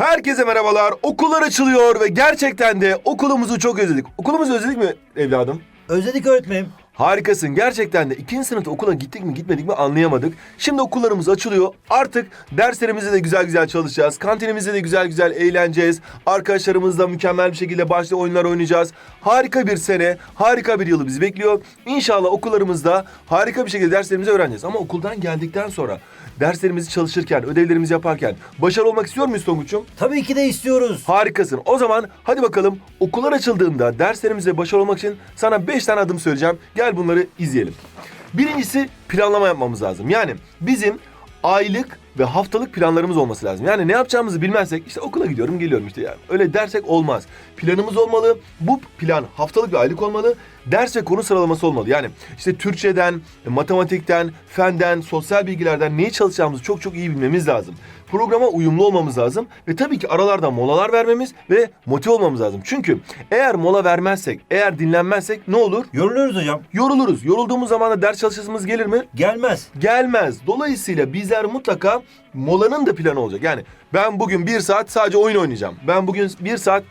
Herkese merhabalar. Okullar açılıyor ve gerçekten de okulumuzu çok özledik. Okulumuzu özledik mi evladım? Özledik öğretmenim. Harikasın. Gerçekten de ikinci sınıfta okula gittik mi gitmedik mi anlayamadık. Şimdi okullarımız açılıyor. Artık derslerimizde de güzel güzel çalışacağız. Kantinimizde de güzel güzel eğleneceğiz. Arkadaşlarımızla mükemmel bir şekilde başta oyunlar oynayacağız. Harika bir sene, harika bir yılı bizi bekliyor. İnşallah okullarımızda harika bir şekilde derslerimizi öğreneceğiz. Ama okuldan geldikten sonra derslerimizi çalışırken, ödevlerimizi yaparken başarılı olmak istiyor muyuz Tonguç'um? Tabii ki de istiyoruz. Harikasın. O zaman hadi bakalım okullar açıldığında derslerimize başarılı olmak için sana 5 tane adım söyleyeceğim. Gel bunları izleyelim. Birincisi planlama yapmamız lazım. Yani bizim aylık ve haftalık planlarımız olması lazım. Yani ne yapacağımızı bilmezsek işte okula gidiyorum geliyorum işte yani. Öyle dersek olmaz. Planımız olmalı. Bu plan haftalık ve aylık olmalı. Ders ve konu sıralaması olmalı. Yani işte Türkçeden, matematikten, fenden, sosyal bilgilerden neyi çalışacağımızı çok çok iyi bilmemiz lazım. Programa uyumlu olmamız lazım ve tabii ki aralarda molalar vermemiz ve motive olmamız lazım. Çünkü eğer mola vermezsek, eğer dinlenmezsek ne olur? Yoruluyoruz hocam. Yoruluruz. Yorulduğumuz zaman da ders çalışasımız gelir mi? Gelmez. gelmez. Dolayısıyla bizler mutlaka molanın da planı olacak. Yani ben bugün bir saat sadece oyun oynayacağım. Ben bugün bir saat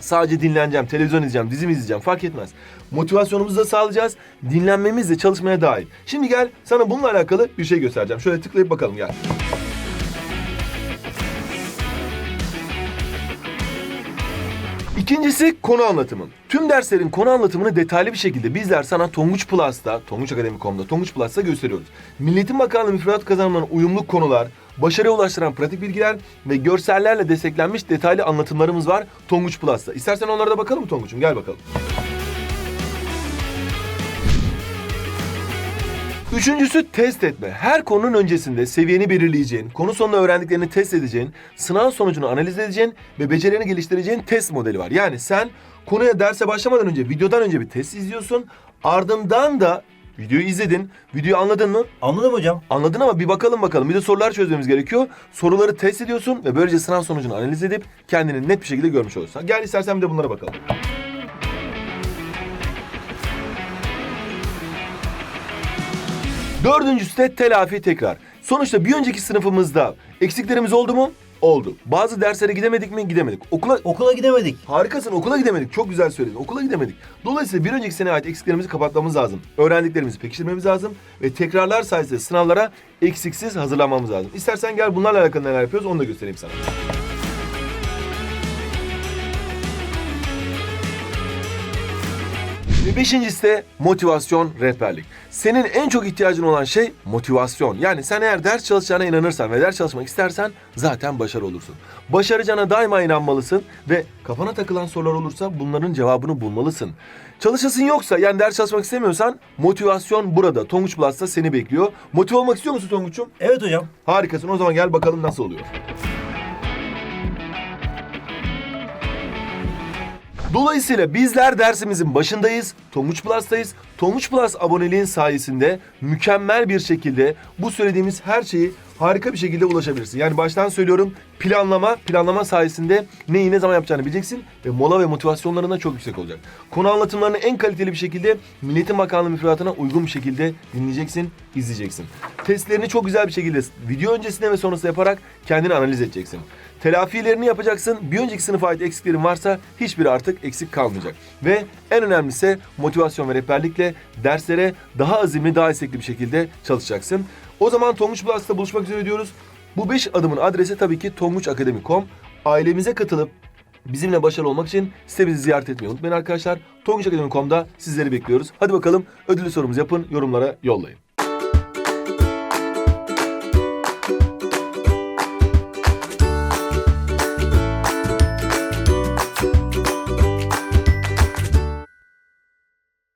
sadece dinleneceğim, televizyon izleyeceğim, dizimi izleyeceğim fark etmez. Motivasyonumuzu da sağlayacağız. Dinlenmemiz de çalışmaya dahil. Şimdi gel sana bununla alakalı bir şey göstereceğim. Şöyle tıklayıp bakalım gel. İkincisi konu anlatımı. Tüm derslerin konu anlatımını detaylı bir şekilde bizler sana Tonguç Plus'ta, Tonguç Akademi.com'da, Tonguç Plus'ta gösteriyoruz. Milletin Bakanlığı müfredat kazanımlarına uyumlu konular, başarıya ulaştıran pratik bilgiler ve görsellerle desteklenmiş detaylı anlatımlarımız var Tonguç Plus'ta. İstersen onlara da bakalım Tonguç'um? Gel bakalım. Üçüncüsü test etme. Her konunun öncesinde seviyeni belirleyeceğin, konu sonunda öğrendiklerini test edeceğin, sınav sonucunu analiz edeceğin ve becerilerini geliştireceğin test modeli var. Yani sen konuya derse başlamadan önce, videodan önce bir test izliyorsun. Ardından da videoyu izledin, videoyu anladın mı? Anladım hocam. Anladın ama bir bakalım bakalım. Bir de sorular çözmemiz gerekiyor. Soruları test ediyorsun ve böylece sınav sonucunu analiz edip kendini net bir şekilde görmüş oluyorsun. Gel istersen bir de bunlara bakalım. Dördüncüsü de telafi tekrar. Sonuçta bir önceki sınıfımızda eksiklerimiz oldu mu? Oldu. Bazı derslere gidemedik mi? Gidemedik. Okula Okula gidemedik. Harikasın okula gidemedik. Çok güzel söyledin. Okula gidemedik. Dolayısıyla bir önceki seneye ait eksiklerimizi kapatmamız lazım. Öğrendiklerimizi pekiştirmemiz lazım. Ve tekrarlar sayesinde sınavlara eksiksiz hazırlanmamız lazım. İstersen gel bunlarla alakalı neler yapıyoruz onu da göstereyim sana. Ve beşincisi de motivasyon, rehberlik. Senin en çok ihtiyacın olan şey motivasyon. Yani sen eğer ders çalışacağına inanırsan ve ders çalışmak istersen zaten başarılı olursun. Başaracağına daima inanmalısın ve kafana takılan sorular olursa bunların cevabını bulmalısın. Çalışasın yoksa yani ders çalışmak istemiyorsan motivasyon burada. Tonguç Plus'ta seni bekliyor. Motive olmak istiyor musun Tonguç'um? Evet hocam. Harikasın. O zaman gel bakalım nasıl oluyor. Dolayısıyla bizler dersimizin başındayız. Tonguç Plus'tayız. Tonguç Plus aboneliğin sayesinde mükemmel bir şekilde bu söylediğimiz her şeyi harika bir şekilde ulaşabilirsin. Yani baştan söylüyorum planlama, planlama sayesinde neyi ne zaman yapacağını bileceksin ve mola ve motivasyonların da çok yüksek olacak. Konu anlatımlarını en kaliteli bir şekilde Milletin Bakanlığı müfredatına uygun bir şekilde dinleyeceksin, izleyeceksin. Testlerini çok güzel bir şekilde video öncesinde ve sonrasında yaparak kendini analiz edeceksin. Telafilerini yapacaksın. Bir önceki sınıfa ait eksiklerin varsa hiçbiri artık eksik kalmayacak. Ve en önemlisi motivasyon ve rehberlikle derslere daha azimli, daha istekli bir şekilde çalışacaksın. O zaman Tonguç Plus'ta buluşmak üzere diyoruz. Bu 5 adımın adresi tabii ki tonguçakademi.com. Ailemize katılıp bizimle başarılı olmak için sitemizi ziyaret etmeyi unutmayın arkadaşlar. Tonguçakademi.com'da sizleri bekliyoruz. Hadi bakalım ödüllü sorumuzu yapın, yorumlara yollayın.